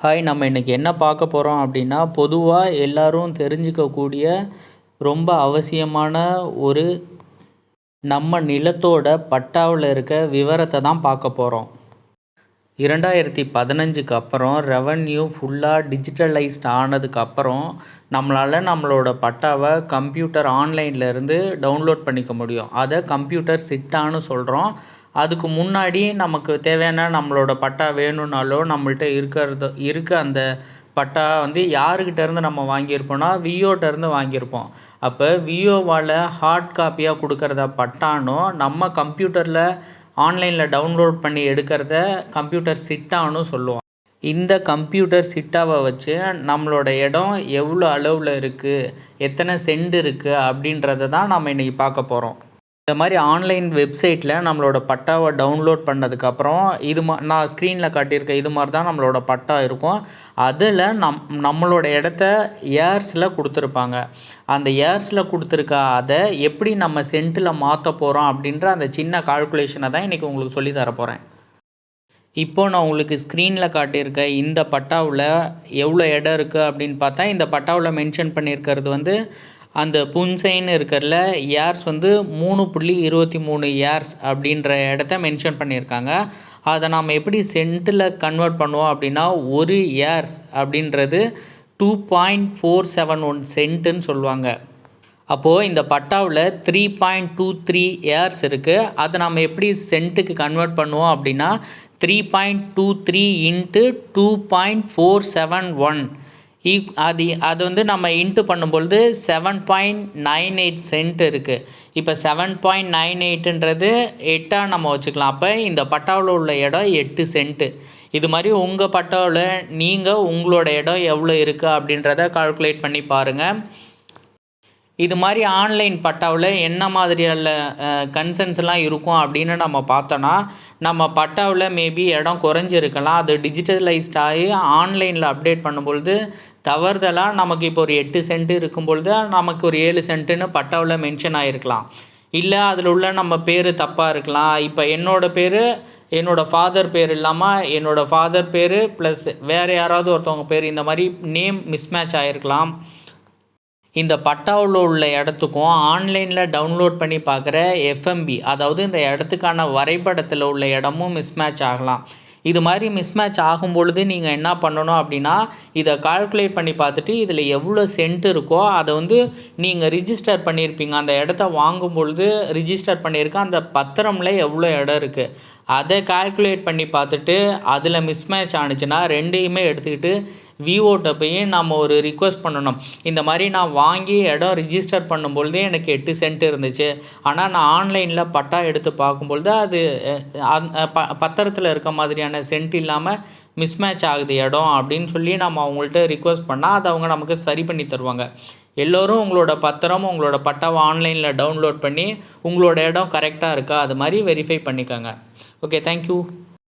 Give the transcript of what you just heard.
Hi நம்ம இன்றைக்கி என்ன பார்க்க போகிறோம் அப்படின்னா பொதுவாக எல்லோரும் தெரிஞ்சுக்கக்கூடிய ரொம்ப அவசியமான ஒரு நம்ம நிலத்தோட பட்டாவில் இருக்க விவரத்தை தான் பார்க்க போகிறோம் இரண்டாயிரத்தி பதினஞ்சுக்கு அப்புறம் ரெவன்யூ ஃபுல்லாக டிஜிட்டலைஸ்ட் ஆனதுக்கு அப்புறம் நம்மளால் நம்மளோட பட்டாவை கம்ப்யூட்டர் ஆன்லைனில் இருந்து டவுன்லோட் பண்ணிக்க முடியும். அதை கம்ப்யூட்டர் சிட்டான்னு சொல்கிறோம் அதுக்கு முன்னாடி நமக்கு தேவையான நம்மளோட பட்டா வேணும்னாலோ நம்மள்ட்ட இருக்கிறது இருக்க அந்த பட்டா வந்து யாருக்கிட்டேருந்து நம்ம வாங்கியிருப்போம்னா விஓட்டருந்து வாங்கியிருப்போம். அப்போ விஓவால் ஹார்ட் காப்பியாக கொடுக்குறத பட்டானோ நம்ம கம்ப்யூட்டரில் ஆன்லைனில் டவுன்லோட் பண்ணி எடுக்கிறத கம்ப்யூட்டர் சிட்டான்னு சொல்லுவோம். இந்த கம்ப்யூட்டர் சிட்டாவை வச்சு நம்மளோட இடம் எவ்வளோ அளவில் இருக்குது எத்தனை சென்ட் இருக்குது அப்படின்றத தான் நம்ம இன்றைக்கி பார்க்க போகிறோம் இந்த மாதிரி ஆன்லைன் வெப்சைட்டில் நம்மளோட பட்டாவை டவுன்லோட் பண்ணதுக்கப்புறம் இது மா நான் ஸ்க்ரீனில் காட்டியிருக்க இது மாதிரி தான் நம்மளோட பட்டா இருக்கும். அதில் நம் நம்மளோட இடத்த ஏர்ஸில் கொடுத்துருப்பாங்க. அந்த ஏர்ஸில் கொடுத்துருக்க அதை எப்படி நம்ம சென்ட்டில் மாற்ற போகிறோம் அப்படின்ற அந்த சின்ன கால்குலேஷனை தான் இன்றைக்கி உங்களுக்கு சொல்லி தர போகிறேன் இப்போது நான் உங்களுக்கு ஸ்க்ரீனில் காட்டியிருக்க இந்த பட்டாவில் எவ்வளோ இடம் இருக்குது அப்படின்னு பார்த்தா இந்த பட்டாவில் மென்ஷன் பண்ணியிருக்கிறது வந்து அந்த புன்சைன்னு இருக்கிறல ஏர்ஸ் வந்து மூணு புள்ளி இருபத்தி மூணு ஏர்ஸ் அப்படின்ற இடத்த மென்ஷன் பண்ணியிருக்காங்க. அதை நாம் எப்படி சென்ட்டில் கன்வெர்ட் பண்ணுவோம் அப்படின்னா ஒரு ஏர்ஸ் அப்படின்றது two point four seven one சென்ட்டுன்னு சொல்லுவாங்க. அப்போது இந்த பட்டாவில் three point two three acres இருக்குது அதை நம்ம எப்படி சென்ட்டுக்கு கன்வெர்ட் பண்ணுவோம் அப்படின்னா three point two three into two point four seven one ஈக் அது அது வந்து நம்ம இன்ட்டு பண்ணும்பொழுது seven point nine eight cent இருக்குது இப்போ செவன் பாயிண்ட் நைன் எயிட்டுன்றது எட்டாக நம்ம வச்சுக்கலாம். அப்போ இந்த பட்டாவில் உள்ள இடம் எட்டு சென்ட்டு இது மாதிரி உங்கள் பட்டாவில் நீங்கள் உங்களோட இடம் எவ்வளோ இருக்குது அப்படின்றத கால்குலேட் பண்ணி பாருங்கள் இது மாதிரி ஆன்லைன் பட்டாவில் என்ன மாதிரியான கன்சன்ஸ்லாம் இருக்கும் அப்படின்னு நம்ம பார்த்தோன்னா நம்ம பட்டாவில் மேபி இடம் குறைஞ்சிருக்கலாம். அது டிஜிட்டலைஸ்ட் ஆகி ஆன்லைனில் அப்டேட் பண்ணும்பொழுது தவறுதலாக நமக்கு இப்போ ஒரு எட்டு சென்ட் இருக்கும் பொழுது நமக்கு ஒரு ஏழு சென்ட்டுன்னு பட்டாவில் மென்ஷன் ஆகிருக்கலாம் இல்லை அதில் உள்ள நம்ம பேர் தப்பாக இருக்கலாம். இப்போ என்னோடய பேர் என்னோடய ஃபாதர் பேர் இல்லாமல் என்னோடய ஃபாதர் பேர் ப்ளஸ் வேறு யாராவது ஒருத்தவங்க பேர் இந்த மாதிரி நேம் மிஸ்மேட்ச் ஆகிருக்கலாம் இந்த பட்டாவில் உள்ள இடத்துக்கும் ஆன்லைனில் டவுன்லோட் பண்ணி பார்க்குற எஃப்எம்பி அதாவது இந்த இடத்துக்கான வரைபடத்தில் உள்ள இடமும் மிஸ்மேட்ச் ஆகலாம். இது மாதிரி மிஸ்மேட்ச் ஆகும் பொழுது நீங்கள் என்ன பண்ணணும் அப்படின்னா இதை கால்குலேட் பண்ணி பார்த்துட்டு இதில் எவ்வளோ சென்ட் இருக்கோ அதை வந்து நீங்கள் ரிஜிஸ்டர் பண்ணியிருப்பீங்க அந்த இடத்த வாங்கும் பொழுது ரிஜிஸ்டர் பண்ணியிருக்க அந்த பத்திரமில் எவ்வளோ இடம் இருக்குது அதை கால்குலேட் பண்ணி பார்த்துட்டு அதில் மிஸ்மேட்ச் ஆணுச்சுன்னா ரெண்டையுமே எடுத்துக்கிட்டு விவோட்ட போய் நம்ம ஒரு ரிக்வஸ்ட் பண்ணணும். இந்த மாதிரி நான் வாங்கி இடம் ரிஜிஸ்டர் பண்ணும்பொழுதே எனக்கு எட்டு சென்ட் இருந்துச்சு. ஆனால் நான் ஆன்லைனில் பட்டா எடுத்து பார்க்கும்பொழுது அது ப பத்திரத்தில் இருக்க மாதிரியான சென்ட் இல்லாமல் மிஸ்மேட்ச் ஆகுது இடம் அப்படின்னு சொல்லி நம்ம அவங்கள்ட்ட ரிக்வஸ்ட் பண்ணால் அதை அவங்க நமக்கு சரி பண்ணி தருவாங்க. எல்லோரும் உங்களோட பத்திரம் உங்களோட பட்டாவை ஆன்லைனில் டவுன்லோட் பண்ணி உங்களோட இடம் கரெக்டாக இருக்கா அது மாதிரி வெரிஃபை பண்ணிக்கோங்க. Okay thank you